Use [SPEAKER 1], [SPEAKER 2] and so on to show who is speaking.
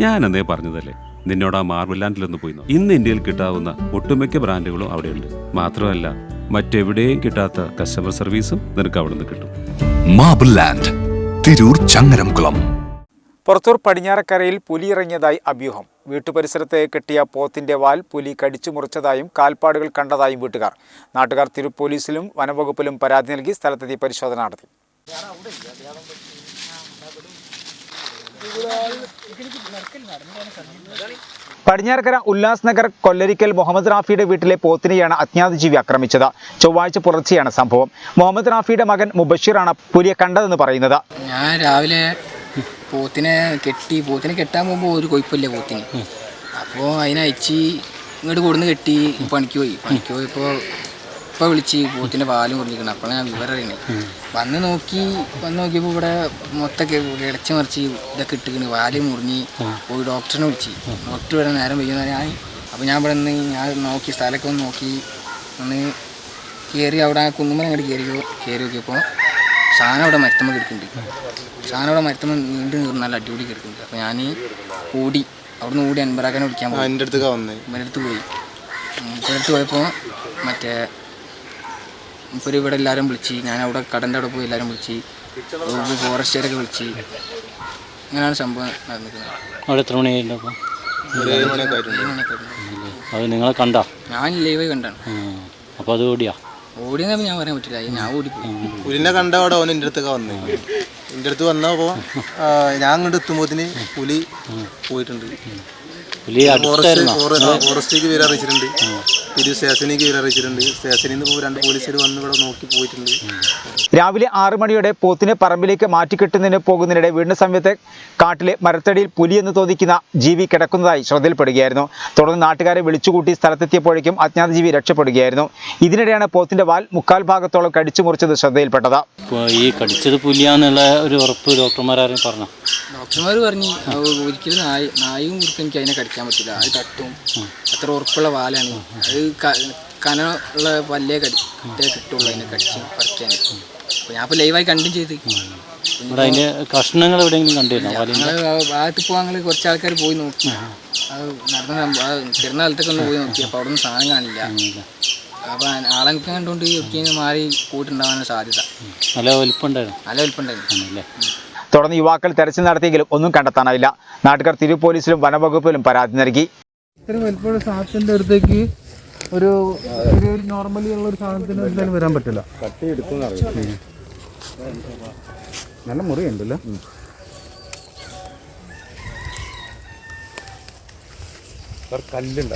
[SPEAKER 1] ഞാൻ അന്നേ പറഞ്ഞതല്ലേ? നിന്നോട് ആ മാർബിൾ ലാൻഡിലൊന്ന് പോയി നോക്ക്. ഇന്ന് ഇന്ത്യയിൽ കിട്ടാവുന്ന ഒട്ടുമിക്ക ബ്രാൻഡുകളും അവിടെയുണ്ട്. മാത്രമല്ല മറ്റെവിടെയും കിട്ടാത്ത കസ്റ്റമർ സർവീസും നിനക്ക് അവിടെ നിന്ന് കിട്ടും.
[SPEAKER 2] Marble land Tirur Changaramkulam.
[SPEAKER 3] Purathur പടിഞ്ഞാറക്കരയിൽ പുലി ഇറങ്ങിയതായി അഭ്യൂഹം. വീട്ടുപരിസരത്തെ കെട്ടിയ പോത്തിന്റെ വാൽ പുലി കടിച്ചു മുറിച്ചതായും കാൽപ്പാടുകൾ കണ്ടതായും വീട്ടുകാർ. നാട്ടുകാർ തിരുപ്പോലീസിലും വനംവകുപ്പിലും പരാതി നൽകി സ്ഥലത്തെത്തി പരിശോധന നടത്തി. പടിഞ്ഞാറക്കര ഉല്ലാസ് നഗർ കൊല്ലരിക്കൽ മുഹമ്മദ് റാഫിയുടെ വീട്ടിലെ പോത്തിനെയാണ് അജ്ഞാത ജീവി ആക്രമിച്ചത്. ചൊവ്വാഴ്ച പുലർച്ചെയാണ് സംഭവം. മുഹമ്മദ് റാഫിയുടെ മകൻ മുബഷീറാണ് പുലിയെ കണ്ടതെന്ന് പറയുന്നത്.
[SPEAKER 4] ഞാൻ രാവിലെ പോത്തിനെ കെട്ടി പോത്തിനെ കെട്ടാൻ പോകുമ്പോൾ ഒരു കൊയ്പ്പില്ല പോത്തിന്? അപ്പോൾ അതിനയച്ച് ഇങ്ങോട്ട് കൊടുന്ന് കെട്ടി പണിക്ക് പോയി. പണിക്ക് പോയപ്പോൾ ഇപ്പോൾ വിളിച്ച് പോത്തിന്റെ പാൽ മുറിഞ്ഞിരിക്കണം. അപ്പോഴാണ് ഞാൻ വിവരം അറിയണേ. വന്ന് നോക്കി വന്ന് നോക്കിയപ്പോൾ ഇവിടെ മൊത്തമൊക്കെ ഇടച്ച് മറിച്ച് ഇതൊക്കെ ഇട്ടിക്കണ്. പാൽ മുറിഞ്ഞ് പോയി ഡോക്ടറിനെ വിളിച്ച്. ഡോക്ടർ വരെ നേരം വയ്യുന്ന ഞാൻ അപ്പോൾ ഞാൻ ഇവിടെ നിന്ന് ഞാൻ നോക്കി സ്ഥലമൊക്കെ ഒന്ന് നോക്കി ഒന്ന് കയറി അവിടെ ആ കുന്നുമ്മൽ അങ്ങോട്ട് കയറിയോ കയറി നോക്കിയപ്പോൾ സാധനം അവിടെ മരത്തമ്മ കിടക്കുന്നുണ്ട് സാധനം അവിടെ മരത്തമ്മ നീണ്ടു നീർന്ന് നല്ല അടിപൊളി കിടക്കുന്നുണ്ട് അപ്പോൾ ഞാൻ ഓടി അവിടുന്ന് ഓടി അൻപറാക്കാനെ വിളിക്കാൻ
[SPEAKER 5] പോകും എന്റെ
[SPEAKER 4] അടുത്ത് പോയി. എന്റെ ഇവരടുത്ത് പോയപ്പോൾ മറ്റേ ഇപ്പോൾ ഇവിടെ എല്ലാവരും വിളിച്ച് ഞാൻ അവിടെ കടന്റെ അവിടെ പോയി എല്ലാവരും വിളിച്ച് ഫോറസ്റ്റുകാരൊക്കെ വിളിച്ച്. അങ്ങനെയാണ് സംഭവം നടന്നിരിക്കുന്നത്.
[SPEAKER 6] അവിടെ എത്ര മണിയായിരുന്നു അപ്പോൾ. അത് നിങ്ങളെ കണ്ട?
[SPEAKER 4] ഞാൻ ലൈവ് കണ്ടാണ്.
[SPEAKER 6] അപ്പോൾ അത് ഓടിയാ?
[SPEAKER 4] ഓടിയെന്ന് ഞാൻ പറയാൻ പറ്റില്ല. ഞാൻ ഓടിപ്പോയി.
[SPEAKER 5] പുലിനെ കണ്ട അവിടെ ഓൻ എന്റെ അടുത്തൊക്കെ വന്നു. എന്റെ അടുത്ത് വന്നപ്പോൾ ഞാൻ അങ്ങോട്ട് എത്തുമ്പോത്തിന് പുലി പോയിട്ടുണ്ട്.
[SPEAKER 6] പുലി അടുത്തായിരുന്നോ.
[SPEAKER 5] ഫോറസ്റ്റിലേക്ക് വിവരം അറിയിച്ചിട്ടുണ്ട്. തിരു സ്റ്റേഷനിലേക്ക് വിവരം അറിയിച്ചിട്ടുണ്ട്. സ്റ്റേഷനിൽ നിന്ന് രണ്ട് പോലീസുകാർ വന്ന് ഇവിടെ നോക്കി പോയിട്ടുണ്ട്.
[SPEAKER 3] രാവിലെ ആറു മണിയോടെ പോത്തിനെ പറമ്പിലേക്ക് മാറ്റിക്കെട്ടുന്നതിന് പോകുന്നതിനിടെ വീടിന് സമയത്ത് കാട്ടിലെ മരത്തടിയിൽ പുലി എന്ന് തോന്നിക്കുന്ന ജീവി കിടക്കുന്നതായി ശ്രദ്ധയിൽപ്പെടുകയായിരുന്നു. തുടർന്ന് നാട്ടുകാരെ വിളിച്ചുകൂട്ടി സ്ഥലത്തെത്തിയപ്പോഴേക്കും അജ്ഞാത ജീവി രക്ഷപ്പെടുകയായിരുന്നു. ഇതിനിടെയാണ് പോത്തിന്റെ വാൽ മുക്കാൽ ഭാഗത്തോളം കടിച്ചു മുറിച്ചത് ശ്രദ്ധയിൽപ്പെട്ടത്.
[SPEAKER 6] ഈ കടിച്ചത് പുലിയാന്നുള്ള ഒരു ഉറപ്പ് ഡോക്ടർമാരും പറഞ്ഞു?
[SPEAKER 4] ഡോക്ടർമാർ പറഞ്ഞു ഒരിക്കലും നായ നായും കുറിച്ച് എനിക്ക് അതിനെ കടിക്കാൻ പറ്റില്ല. അത് തട്ടും. അത്ര ഉറപ്പുള്ള പാലാണ്. അത് കന ഉള്ള പല്ലേ കടി കിട്ടേ കിട്ടുള്ളൂ അതിനെ കടിച്ച് പറിക്കാൻ ഞാൻ ഇപ്പോൾ ലൈവായി കണ്ടും ചെയ്ത്.
[SPEAKER 6] കഷ്ണങ്ങൾ എവിടെയെങ്കിലും കണ്ടിരുന്നു
[SPEAKER 4] ഭാഗത്ത് പോകാൻ കുറച്ച് ആൾക്കാർ പോയി നോക്കി. അത് നടന്ന സംഭവം ചെറുന്ന കാലത്തൊക്കെ ഒന്ന് പോയി നോക്കി. അപ്പോൾ അവിടെ ഒന്നും സാധനം കാണില്ല. അപ്പോൾ ആളെ നിൽക്കാൻ കണ്ടുകൊണ്ട് ഒക്കെ മാറി കൂട്ടുണ്ടാവാനുള്ള സാധ്യത.
[SPEAKER 6] നല്ല വലിപ്പമുണ്ടായിരുന്നു
[SPEAKER 4] നല്ല വലിപ്പമുണ്ടായിരുന്നു
[SPEAKER 6] ആണല്ലേ?
[SPEAKER 3] തുടർന്ന് യുവാക്കൾ തെരച്ചിൽ നടത്തിയെങ്കിലും ഒന്നും കണ്ടെത്താനായില്ല. നാട്ടുകാർ തിരു പോലീസിലും വനവകുപ്പിലും പരാതി നൽകി.
[SPEAKER 7] ഇത്രയും വലിപ്പമുള്ള സാധനത്തിന്റെ അടുത്തേക്ക് ഒരു ഒരു നോർമലി ഉള്ള ഒരു സാധനത്തിന് എന്തായാലും വരാൻ പറ്റില്ല. നല്ല മുറിയുണ്ടല്ലോ. കല്ലുണ്ട്